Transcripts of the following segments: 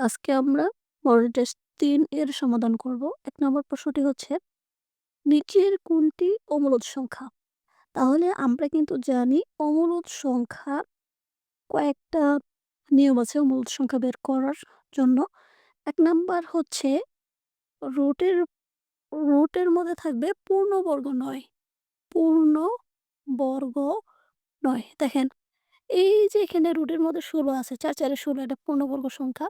আজকে আমরা মডেল ৩ এর সমাধান করব। এক নম্বর প্রশ্নটি হচ্ছে, নিচের কোনটি অমূলদ সংখ্যা? তাহলে আমরা কিন্তু জানি অমূলদ সংখ্যা কয়েকটা নিয়ম আছে অমূলদ সংখ্যা বের করার জন্য। এক নাম্বার হচ্ছে রুটের রুটের মধ্যে থাকবে পূর্ণবর্গ নয়। পূর্ণ বর্গ নয়। দেখেন এই যে এখানে রুটের মধ্যে ১৬ আছে। ৪, ৪ ষোলো ১৬ এটা পূর্ণবর্গ সংখ্যা।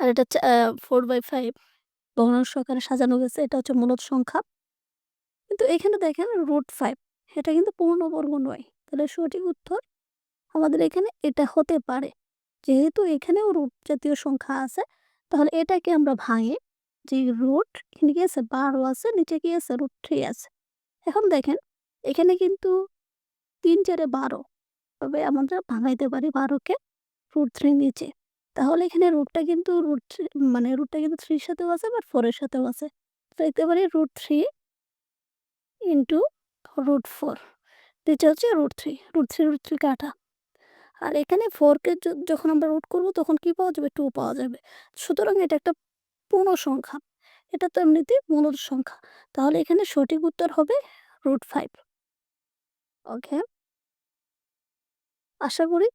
আর এটা চা আ 4/5 ভগ্নাংশ আকারে সাজানো গেছে। এটা হচ্ছে মূলদ সংখ্যা। কিন্তু এখানে দেখেন রুট ফাইভ এটা কিন্তু পূর্ণবর্গ নয়। তাহলে সঠিক উত্তর আমাদের এখানে এটা হতে পারে। যেহেতু এখানেও রুট জাতীয় সংখ্যা আছে, তাহলে এটাকে আমরা ভাঙে যে রুট এখানে কি আছে ১২ আছে, নিচে কি আছে রুট থ্রি আছে। এখন দেখেন এখানে কিন্তু তিন চারে বারো তবে আমরা ভাঙাইতে পারি বারোকে রুট থ্রি নিচে। তাহলে এখানে রুটটা কিন্তু রুট থ্রি মানে রুটটা কিন্তু থ্রির সাথেও আছে 4 এর সাথেও আছে। তো লিখতে পারি √3 ইন্টু রুট ফোর নিচে হচ্ছে √3 √3 √3 কাটা। আর এখানে 4 কে যখন আমরা রুট করব, তখন কি পাওয়া যাবে টু পাওয়া যাবে। সুতরাং এটা একটা পূর্ণ সংখ্যা। এটা তো এমনিতেই মূলদ সংখ্যা। তাহলে এখানে সঠিক উত্তর হবে রুট ফাইভ ওকে। আশা করি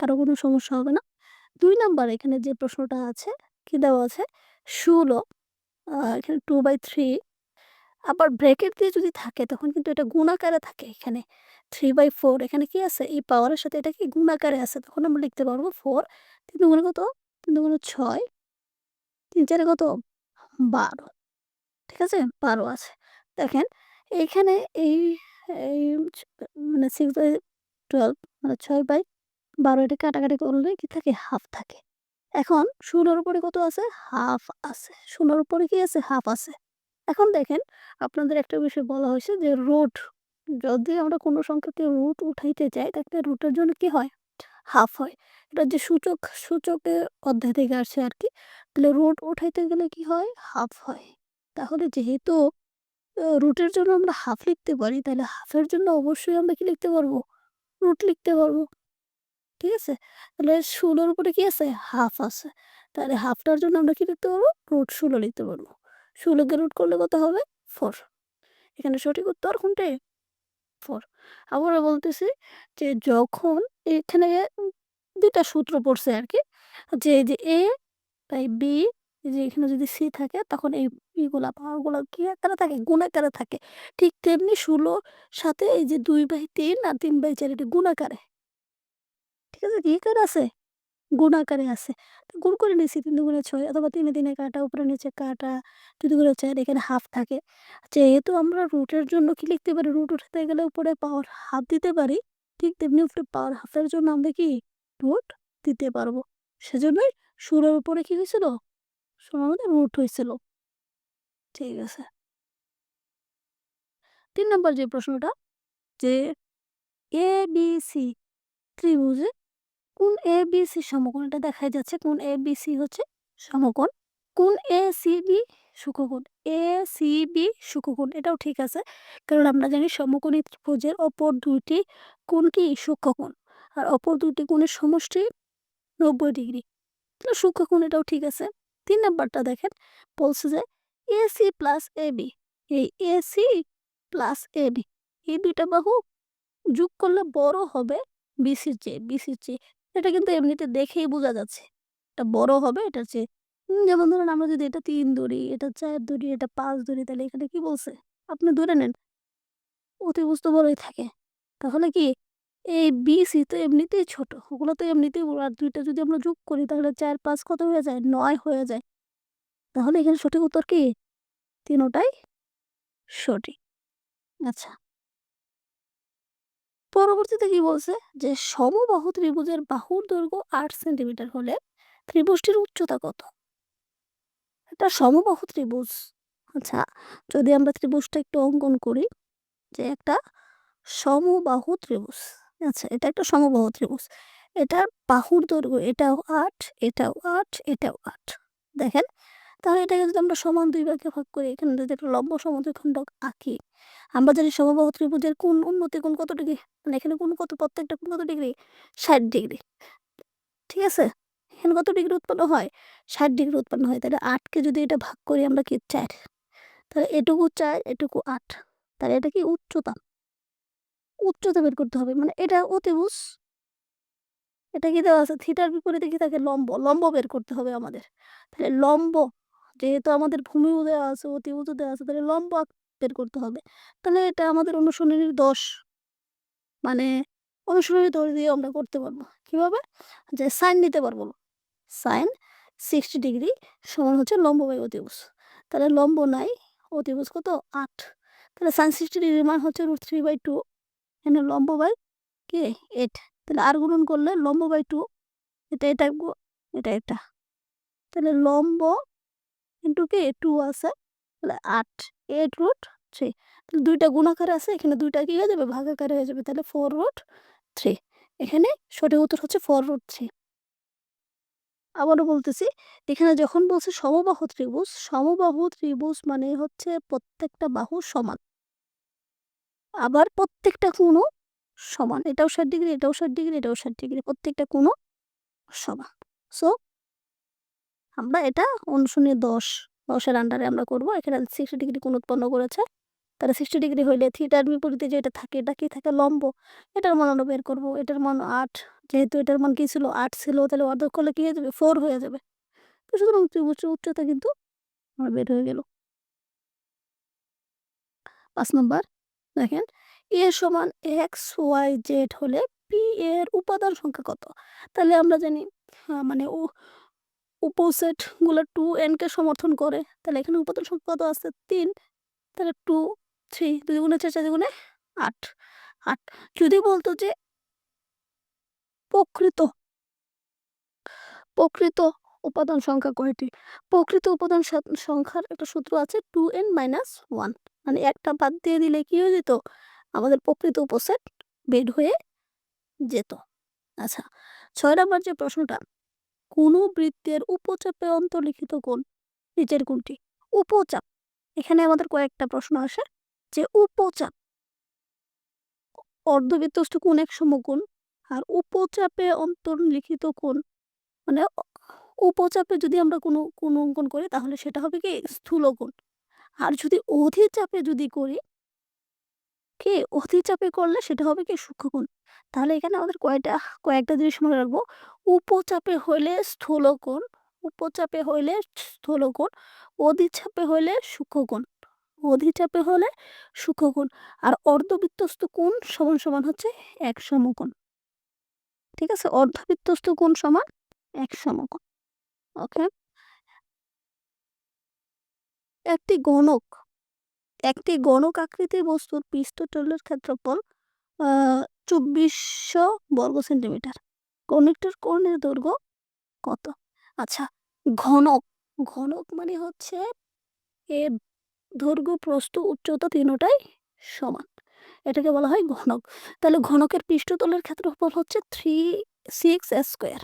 কারও কোনো সমস্যা হবে না। ২ নাম্বার এখানে যে প্রশ্নটা আছে, কি দেওয়া আছে ১৬ আ এখানে 2/3 আবার ব্র্যাকেট দিয়ে যদি থাকে তখন কিন্তু এটা গুণাকারে থাকে এখানে 3/4 এখানে কি আছে এই পাওয়ারের সাথে এটা কি গুণাকারে আছে। তখন আমরা লিখতে পারব 4 ৩ দুগুণে কত? ৩ দুগুণে ৬ ৩ চারে কত? ১২ ঠিক আছে? ১২ আছে। দেখেন এইখানে এই মানে 6/12 মানে 6/12 এটা কাটাকাটি করলে কি থাকে হাফ থাকে। এখন ১৬ এর উপরে কত আছে? হাফ আছে। ১৬ এর উপরে কি আছে? হাফ আছে। এখন দেখেন, আপনাদের একটা বিষয় বলা হয়েছে যে রুট, যদি আমরা কোনো সংখ্যাকে রুট উঠাইতে চাই, তাহলে রুটের জন্য কি হয়? হাফ হয়। এটা যে সূচক সূচকের অধ্যায় থেকে আসছে আরকি। তাহলে রুট উঠাইতে গেলে কি হয়? হাফ হয়। তাহলে যেহেতু রুটের জন্য আমরা হাফ লিখতে পারি, তাহলে হাফের জন্য অবশ্যই আমরা কি লিখতে পারব? রুট লিখতে পারব। ঠিক আছে? তাহলে ১৬ এর উপরে কি আছে? হাফ আছে। তাহলে হাফটার জন্য আমরা কি লিখতে পারব? √16 লিখতে পারব। ১৬ কে রুট করলে কত হবে? ফোর এখানে সঠিক উত্তর কোনটি? 4 আবারও বলতেছি যে যখন এখানে ২ টা সূত্র পড়ছে আর কি যে এই যে এ বাই বি যে এখানে যদি সি থাকে, তখন এই ইগুলা, পাওয়ারগুলা কি আকারে থাকে? গুণাকারে থাকে। ঠিক তেমনি ১৬ সাথে এই যে ২/৩ আর ৩/৪ এটা গুণাকারে। আছে? কি আকারে আছে? গুণাকারে আছে। তো গুণ করে নিছি ৩ দুগুণে ছয় অথবা ৩ এ ৩ এ কাটা, উপরে নিচে কাটা, ২ দুগুণে ৪ এখানে হাফ থাকে। যেহেতু আমরা রুটের জন্য কি লিখতে পারি? রুট উঠাতে গেলে উপরে পাওয়ার হাফ দিতে পারি। ঠিক তেমনি উপরে পাওয়ার হাফের জন্য আমরা কি? রুট দিতে পারব। সেজন্যই ১৬ এর উপরে কি হয়েছিল? ১৬ এর মধ্যে রুট হয়েছিল। ঠিক আছে। তিন নম্বর যে প্রশ্নটা যে ABC ত্রিভুজে কোন এ বি সি সমকোণ? এটা দেখাই যাচ্ছে কোন এ বি সি হচ্ছে সমকোণ। কোন ACB সূক্ষ্মকোণ। ACB সূক্ষ্মকোণ এটাও ঠিক আছে। কারণ আমরা জানি সমকোণী ত্রিভুজের অপর ২ টি কোণ কি? সূক্ষ্মকোণ। আর অপর ২ টি কোণের সমষ্টি ৯০ ডিগ্রি। তাহলে সূক্ষ্মকোণ এটাও ঠিক আছে। তিন নাম্বারটা দেখেন, বলছে যে A C plus A B এই এ সি প্লাস AB এই ২ টা বাহু যোগ করলে বড় হবে BCর চেয়ে BCর চেয়ে। এটা কিন্তু এমনিতে দেখেই বোঝা যাচ্ছে। এটা বড় হবে এটার চেয়ে। যেমন ধরেন আমরা যদি এটা তিন দড়ি এটা চার দড়ি এটা পাঁচ দড়ি তাহলে এখানে কি বলছে? আপনি ধরে নেন। অতিভুজ তো বড়ই থাকে। তাহলে কি এই BC তো এমনিতেই ছোট। ওগুলো তো এমনিতেই বড়। আর দুইটা যদি আমরা যোগ করি তাহলে ৪, ৫ কত হয়ে যায়? নয় হয়ে যায়। তাহলে এখানে সঠিক উত্তর কি? তিনোটাই সঠিক। আচ্ছা। পরবর্তীতে কি বলছে? যে সমবাহু ত্রিভুজের বাহুর দৈর্ঘ্য আট সেন্টিমিটার হলে ত্রিভুজটির উচ্চতা কত? এটা সমবাহু ত্রিভুজ। আচ্ছা যদি আমরা ত্রিভুজটা একটু অঙ্কন করি যে একটা সমবাহু ত্রিভুজ। আচ্ছা এটা একটা সমবাহু ত্রিভুজ। এটার বাহুর দৈর্ঘ্য এটাও ৮, এটাও ৮, এটাও ৮ দেখেন? তাহলে এটাকে যদি আমরা সমান দুই ভাগে ভাগ করি, এখানে যদি একটা লম্ব সমদ্বিখণ্ডক আঁকি। আমরা জানি সমবাহু ত্রিভুজের কোন উন্নতি কোন কত ডিগ্রি? মানে এখানে কোন কত? প্রত্যেকটা কোন কত ডিগ্রি? ৬০ ডিগ্রি। ঠিক আছে? এখানে কত ডিগ্রি উৎপন্ন হয় ষাট ডিগ্রি উৎপন্ন হয় তাহলে আটকে যদি এটা ভাগ করি আমরা কি চার তাহলে এটুকু চার, এটুকু আট তাহলে এটা কি উচ্চতা উচ্চতা বের করতে হবে মানে এটা অতিভুজ এটা কি দেওয়া আছে থিটার বিপরীতে কি থাকে লম্ব লম্ব বের করতে হবে আমাদের তাহলে লম্ব যেহেতু আমাদের ভূমি উদয় আছে অতিভুজও দেওয়া আছে, তাহলে লম্ব বের করতে হবে। তাহলে এটা আমাদের অনুশীলনীর দশ। মানে অনুশীলনী দশ দিয়ে আমরা করতে পারব। কীভাবে? যে সাইন নিতে পারব। সাইন সিক্সটি ডিগ্রি সমান হচ্ছে লম্ব বাই অতিভুজ। তাহলে লম্ব নাই, অতিভুজ কত? আট। তাহলে সাইন সিক্সটি ডিগ্রির মান হচ্ছে রুট থ্রি বাই টু এখানে লম্ব বাই কে? এইট তাহলে আর গুণন করলে লম্ব বাই টু এটা এটা এটা এটা তাহলে লম্ব ইন্টু কে টু আছে, তাহলে আট এইট রুট থ্রি দুইটা গুণাকারে আছে, এখানে দুইটা কি হয়ে যাবে? ভাগাকারে হয়ে যাবে, তাহলে ফোর রুট থ্রি এখানে সঠিক উত্তর হচ্ছে ফোর রুট থ্রি আবারও বলতেছি, এখানে যখন বলছে সমবাহু ত্রিভুজ সমবাহু ত্রিভুজ মানে হচ্ছে প্রত্যেকটা বাহু সমান। আবার প্রত্যেকটা কোনো সমান, এটাও ষাট ডিগ্রি এটাও ষাট ডিগ্রি এটাও ষাট ডিগ্রি প্রত্যেকটা কোনো সমান। সো আমরা এটা অনুশূন্য দশ, দশের আন্ডারে আমরা করব। এখানে সিক্সটি ডিগ্রি কোন উৎপন্ন করেছে। তাহলে সিক্সটি ডিগ্রি হইলে থিটার বিপরীতে যেটা থাকে, এটা কি থাকে? লম্ব। এটার মান আমরা বের করব। এটার মান আট। যেহেতু এটার মান কি ছিল? আট ছিল। তাহলে অর্ধেক করলে কী হয়ে যাবে? ফোর হয়ে যাবে। তো সুতরাং ত্রিভুজ উচ্চতা কিন্তু আমার বের হয়ে গেল। পাঁচ নম্বর। দেখেন এ সমান এক্স ওয়াই জেড হলে পি এর উপাদান সংখ্যা কত? তাহলে আমরা জানি মানে ও উপসেটগুলো টু এনকে সমর্থন করে। তাহলে এখানে উপাদান সংখ্যা কত আছে? তিন। তাহলে টু, থ্রি, দুই গুণে চার চার গুণে আট। আট। যদি বলতো যে প্রকৃত প্রকৃত উপাদান সংখ্যা কয়টি? প্রকৃত উপাদান সংখ্যার একটা সূত্র আছে টু এন মাইনাস ওয়ান। মানে একটা বাদ দিয়ে দিলে কি হয়ে যেত? আমাদের প্রকৃত উপসেট বেড হয়ে যেত। আচ্ছা ছয় নম্বর যে প্রশ্নটা কোনো বৃত্তের উপচাপে অন্তর্লিখিত কোন নিচের কোনটি উপচাপ। এখানে আমাদের কয়েকটা প্রশ্ন আসে, যে উপচাপ অর্ধবৃত্তস্থ কোন এক সমকোণ, আর উপচাপে অন্তর্লিখিত কোন মানে উপচাপে যদি আমরা কোনো কোন অঙ্কন করি, তাহলে সেটা হবে কি স্থূল স্থূলকোণ আর যদি অধিচাপে যদি করি কি অধিচাপে করলে সেটা হবে কি সূক্ষ্মকোণ তাহলে এখানে আমাদের কয়টা, কয়েকটা জিনিস মনে রাখব। উপচাপে হইলে স্থূলকোণ উপচাপে হইলে স্থূলকোণ অধিচাপে হইলে সূক্ষ্মকোণ অধিচাপে হলে সূক্ষ্মকোণ আর অর্ধবৃত্তস্থ কোণ সমান সমান হচ্ছে এক সমকোণ ঠিক আছে? অর্ধবৃত্তস্থ কোণ সমান এক সমকোণ ওকে? একটি গণক একটি গণক আকৃতির বস্তুর পৃষ্ঠতলের ক্ষেত্রফল চব্বিশশো বর্গ সেন্টিমিটার। গণিকটার কোণের দৈর্ঘ্য কত? আচ্ছা ঘনক। ঘনক মানে হচ্ছে এর দৈর্ঘ্য প্রস্থ উচ্চতা তিনটাই সমান। এটাকে বলা হয় ঘনক। তাহলে ঘনকের পৃষ্ঠতলের ক্ষেত্রফল হচ্ছে three six square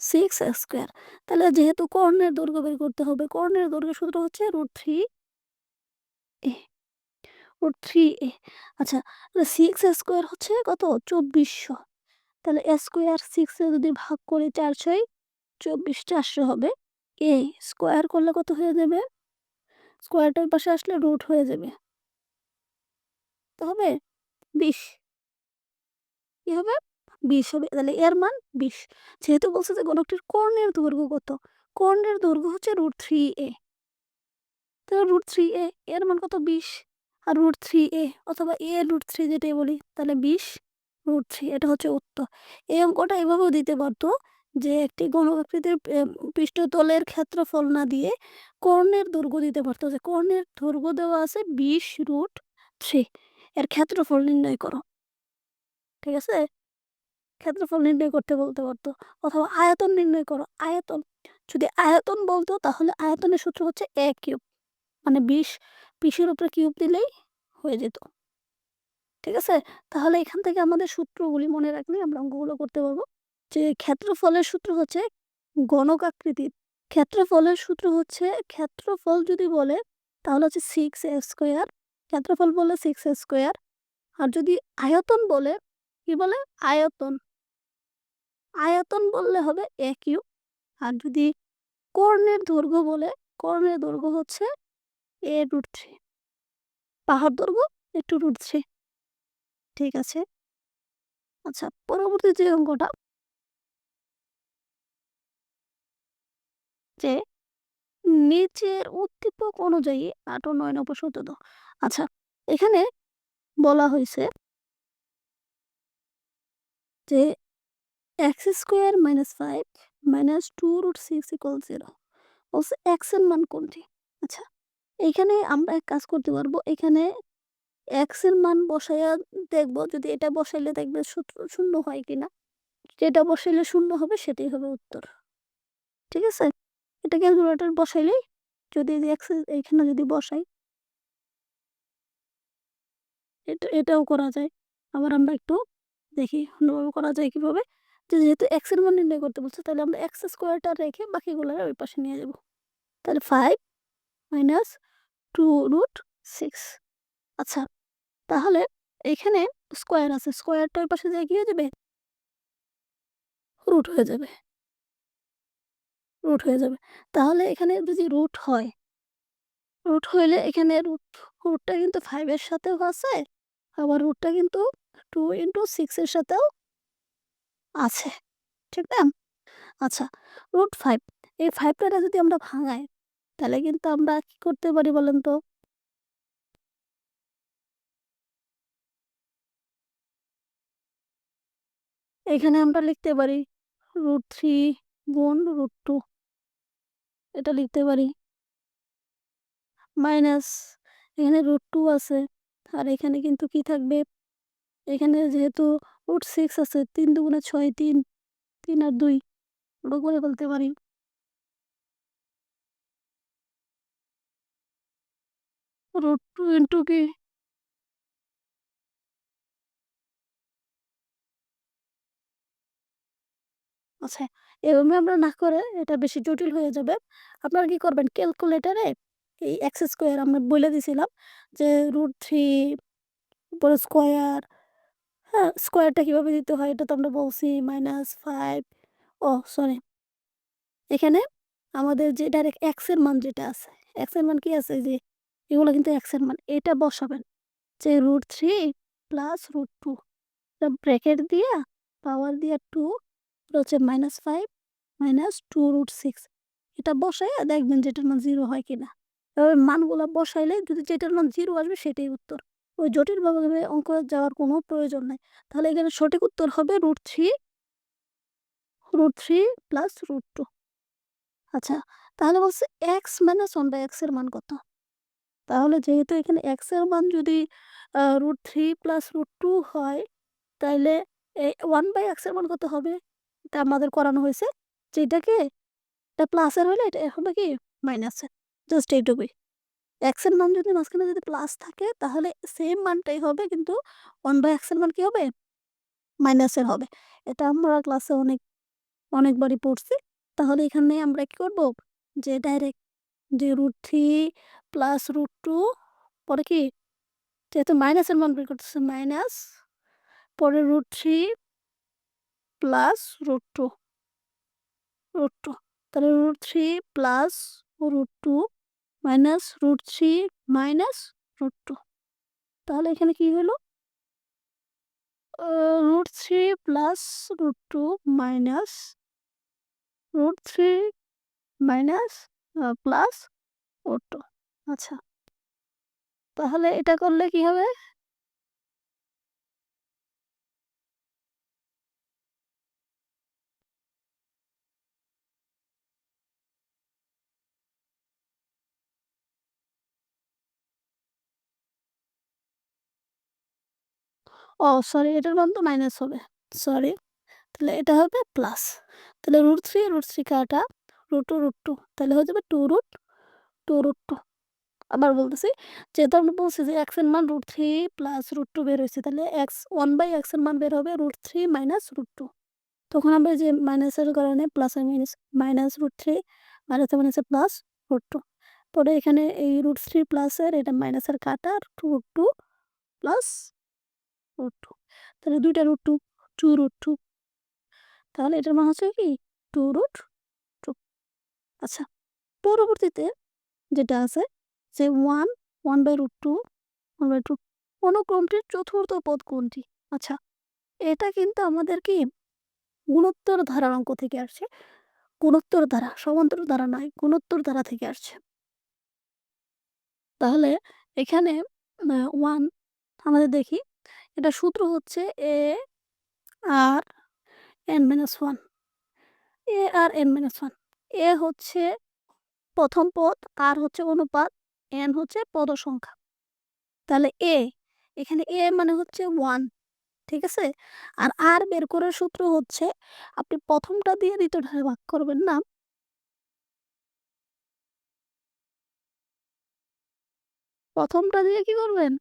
six square তাহলে যেহেতু কর্ণের দৈর্ঘ্য বের করতে হবে, কর্ণের দৈর্ঘ্য সূত্র হচ্ছে root three A root three A আচ্ছা সিক্স স্কোয়ার হচ্ছে কত? চব্বিশশো। তাহলে স্কোয়ার সিক্সে যদি ভাগ করে চারশোই চব্বিশ চারশো হবে। এ স্কোয়ার করলে কত হয়ে যাবে? স্কোয়ারটার পাশে আসলে রুট হয়ে যাবে। তো হবে বিশ। কি হবে? বিশ হবে। তাহলে এর মান বিশ। যেহেতু বলছে যে গণকটির কর্ণের দৈর্ঘ্য কত? কর্ণের দৈর্ঘ্য হচ্ছে রুট থ্রি এ। তাহলে রুট থ্রি এ এর মান কত? বিশ। আর রুট থ্রি এ অথবা এ রুট থ্রি যেটাই বলি, তাহলে বিশ। রুট থ্রি এটা হচ্ছে উত্তর। এই অঙ্কটা এভাবেও দিতে পারতো যে একটি গণকাকৃতির পৃষ্ঠতলের ক্ষেত্রফল না দিয়ে কর্ণের দৈর্ঘ্য দিতে পারতো যে কর্ণের দৈর্ঘ্য দেওয়া আছে বিশ রুট থ্রি এর ক্ষেত্রফল নির্ণয় করো। ঠিক আছে? ক্ষেত্রফল নির্ণয় করতে বলতে পারতো। অথবা আয়তন নির্ণয় করো। আয়তন, যদি আয়তন বলতো তাহলে আয়তনের সূত্র হচ্ছে এ কিউব মানে বিশ বিশের উপরে কিউব দিলেই হয়ে যেত। ঠিক আছে? তাহলে এখান থেকে আমাদের সূত্রগুলি মনে রাখলে আমরা অঙ্কগুলো করতে পারব। যে ক্ষেত্রফলের সূত্র হচ্ছে গণক আকৃতির। ক্ষেত্রফলের সূত্র হচ্ছে, ক্ষেত্রফল যদি বলে, তাহলে হচ্ছে সিক্স এ স্কোয়ার ক্ষেত্রফল বলে সিক্স এ স্কোয়ার আর যদি আয়তন বলে, কি বলে? আয়তন। আয়তন বললে হবে এ কিউব আর যদি কর্ণের দৈর্ঘ্য বলে, কর্ণের দৈর্ঘ্য হচ্ছে এ রুট থ্রি পাহাড় দৈর্ঘ্য একটু রুট থ্রি ঠিক আছে। আচ্ছা পরবর্তী যে অঙ্কটা যে নিচের উদ্দীপক অনুযায়ী আট ও নয় নব্বই সতেরো। আচ্ছা এখানে বলা হয়েছে যে X square minus five minus two root six equal zero. বলছে এক্সের মান কোনটি? আচ্ছা এইখানে আমরা এক কাজ করতে পারব। এখানে এক্সের মান বসাইয়া দেখব যদি এটা বসাইলে দেখবে শূন্য হয় কিনা। যেটা বসাইলে শূন্য হবে সেটাই হবে উত্তর। ঠিক আছে? এটা ক্যালকুলেটর বসাইলেই যদি এক্স এখানে যদি বসাই এটা, এটাও করা যায়। আবার আমরা একটু দেখি অন্যভাবে করা যায় কীভাবে। যেহেতু এক্সের মান নির্ণয় করতে বলছে, তাহলে আমরা এক্স স্কোয়ারটা রেখে বাকিগুলো ওই পাশে নিয়ে যাব। তাহলে five minus two root six. আচ্ছা তাহলে এখানে স্কোয়ার আছে, স্কোয়ারটা ওই পাশে যায় কি হয়ে যাবে? রুট হয়ে যাবে। রুট হয়ে যাবে। তাহলে এখানে যদি রুট হয়, রুট হইলে এখানে রুট, রুটটা কিন্তু ফাইভের সাথেও আছে, আবার রুটটা কিন্তু টু ইন্টু সিক্সের সাথেও আছে, ঠিক না? আচ্ছা রুট ফাইভ এই ফাইভটা যদি আমরা ভাঙাই তাহলে কিন্তু আমরা কি করতে পারি বলেন তো? এখানে আমরা লিখতে পারি রুট থ্রি গুণ রুট টু এটা লিখতে পারি। মাইনাস এখানে রুট টু আছে। আর এখানে কিন্তু কি থাকবে? এখানে যেহেতু রুট সিক্স আছে, তিন দুগুণে ছয় তিন তিন আর দুই। ওটা করে বলতে পারি। ইন্টু কি? আচ্ছা এভাবে আমরা না করে এটা বেশি জটিল হয়ে যাবে। আপনারা কি করবেন? ক্যালকুলেটারে এই এক্স স্কোয়ার আমরা বলে দিছিলাম যে রুট থ্রি পরে স্কোয়ার হ্যাঁ স্কোয়ারটা কীভাবে দিতে হয় এটা তো আমরা বলছি মাইনাস ফাইভ ও সরি এখানে আমাদের যে ডাইরেক্ট এক্সের মান যেটা আছে এক্সের মান কি আছে? যে এগুলো কিন্তু এক্সের মান এটা বসাবেন। যে root three plus root two bracket দিয়া পাওয়ার দিয়া টু হচ্ছে minus five minus two root six এটা বসাই দেখবেন যেটার মান জিরো হয় কিনা। এবার মানগুলো বসাইলে যদি যেটার মান জিরো আসবে সেটাই উত্তর। ওই জটিলভাবে অঙ্ক যাওয়ার কোনো প্রয়োজন নাই। তাহলে এখানে সঠিক উত্তর হবে root three root three plus root two আচ্ছা তাহলে বলছে এক্স মাইনাস ওয়ান বাই এক্সের মান কত? তাহলে যেহেতু এখানে এক্সের মান যদি root three plus root two হয় তাহলে এই ওয়ান বাই এক্সের মান কত হবে? এটা আমাদের করানো হয়েছে। যেটাকে এটা প্লাসের হলে এটা হবে কি? মাইনাসের জাস্ট এইটুকুই। এক্সের মান যদি মাঝখানে যদি প্লাস থাকে, তাহলে সেম মানটাই হবে, কিন্তু ওয়ান বাই এক্সের মান কি হবে? মাইনাসের হবে। এটা আমরা ক্লাসে অনেক, অনেকবারই পড়ছি। তাহলে এখানে আমরা কি করব? যে ডাইরেক্ট যে root three plus root two পরে কি? যেহেতু মাইনাসের মান বের করতেছে মাইনাস পরে root three plus root two root two তাহলে root three plus root two minus root three minus root two তাহলে এখানে কি হলো? Root three plus root two minus root three minus plus root two আচ্ছা। তাহলে এটা করলে কি হবে? ও, সরি, এটার মান তো মাইনাস হবে। সরি। তাহলে এটা হবে প্লাস তাহলে রুট থ্রি রুট থ্রি কাটা। রুট টু রুট টু তাহলে হয়ে যাবে two root two root two আবার বলতেছি যেহেতু আমরা বলছি যে এক্সের মান root three plus root two বের হয়েছে তাহলে এক্স ওয়ান বাই এক্সের মান বের হবে root three minus root two তখন আমরা যে মাইনাসের কারণে প্লাস আর minus minus root three minus মাইনাসে প্লাস রুট টু পরে এখানে এই রুট থ্রি প্লাসের এটা মাইনাসের কাটা root two plus root two তাহলে দুইটা root two two root two তাহলে এটার মান হচ্ছে কি? টু রুট টু আচ্ছা পরবর্তীতে যেটা আছে যে one one by root two one by two অনুক্রমটির চতুর্থ পদ কোনটি? আচ্ছা এটা কিন্তু আমাদের কি গুণোত্তর ধারার অঙ্ক থেকে আসছে। গুণোত্তর ধারা সমান্তর ধারা নয়, গুণোত্তর ধারা থেকে আসছে। তাহলে এখানে ওয়ান আমাদের দেখি, এটা সূত্র হচ্ছে A R N minus one A R N minus one A হচ্ছে প্রথম পদ আর হচ্ছে অনুপাত এন হচ্ছে পদসংখ্যা। তাহলে এ এখানে এ মানে হচ্ছে ওয়ান ঠিক আছে? আর আর বের করার সূত্র হচ্ছে, আপনি প্রথমটা দিয়ে দ্বিতীয়টারে ভাগ করবেন না। প্রথমটা দিয়ে কি করবেন?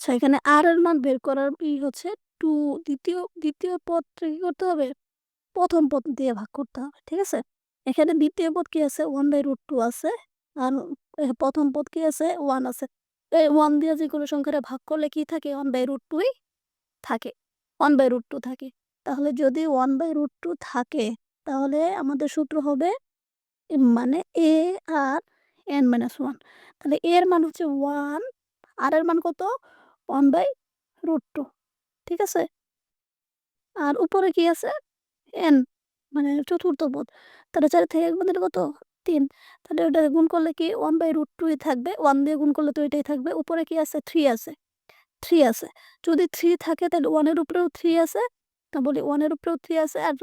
আচ্ছা এখানে আর এর মান বের করার ই হচ্ছে টু দ্বিতীয় দ্বিতীয় পদটা কি করতে হবে? প্রথম পদ দিয়ে ভাগ করতে হবে, ঠিক আছে? এখানে দ্বিতীয় পদ কি আছে? ওয়ান বাই রুট টু আছে, আর প্রথম পদ কি আছে? ওয়ান আছে। এই ওয়ান দিয়ে যে কোনো সংখ্যাটা ভাগ করলে কি থাকে? ওয়ান বাই রুট টুই থাকে। ওয়ান বাই রুট টু থাকে। তাহলে যদি ওয়ান বাই রুট টু থাকে, তাহলে আমাদের সূত্র হবে মানে A R N minus one তাহলে এর মান হচ্ছে ওয়ান আর এর মান কত? ওয়ান বাই রুট টু ঠিক আছে? আর উপরে কি আছে? এন মানে চতুর্থ পদ তাহলে চার থেকে এক কত? তিন। তাহলে ওটা গুণ করলে কি? ওয়ান বাই রুট টুই থাকবে। ওয়ান দিয়ে গুণ করলে তো এটাই থাকবে। উপরে কি আছে? থ্রি আছে। থ্রি আছে। যদি থ্রি থাকে, তাহলে ওয়ানের উপরেও থ্রি আছে। তা বলি ওয়ানের উপরেও থ্রি আছে। আর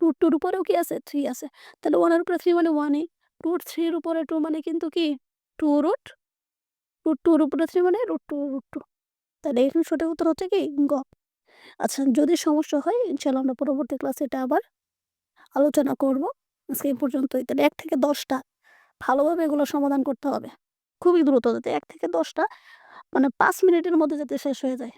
রুট টুর উপরেও কি আছে? থ্রি আছে। তাহলে ওয়ানের উপরে থ্রি মানে ওয়ানই রুট থ্রির উপরে টু মানে কিন্তু কি? টু রুট রুট টুর উপরে থ্রি মানে রুট টু রুট টু তাহলে এখানে সঠিক উত্তর হচ্ছে কি, গ। আচ্ছা যদি সমস্যা হয় ইনশাল্লাহ আমরা পরবর্তী ক্লাসে এটা আবার আলোচনা করব। আজকে এই পর্যন্তই। তাহলে এক থেকে দশটা, ভালোভাবে এগুলো সমাধান করতে হবে। খুবই দ্রুত যাতে এক থেকে দশটা মানে পাঁচ মিনিটের মধ্যে যাতে শেষ হয়ে যায়।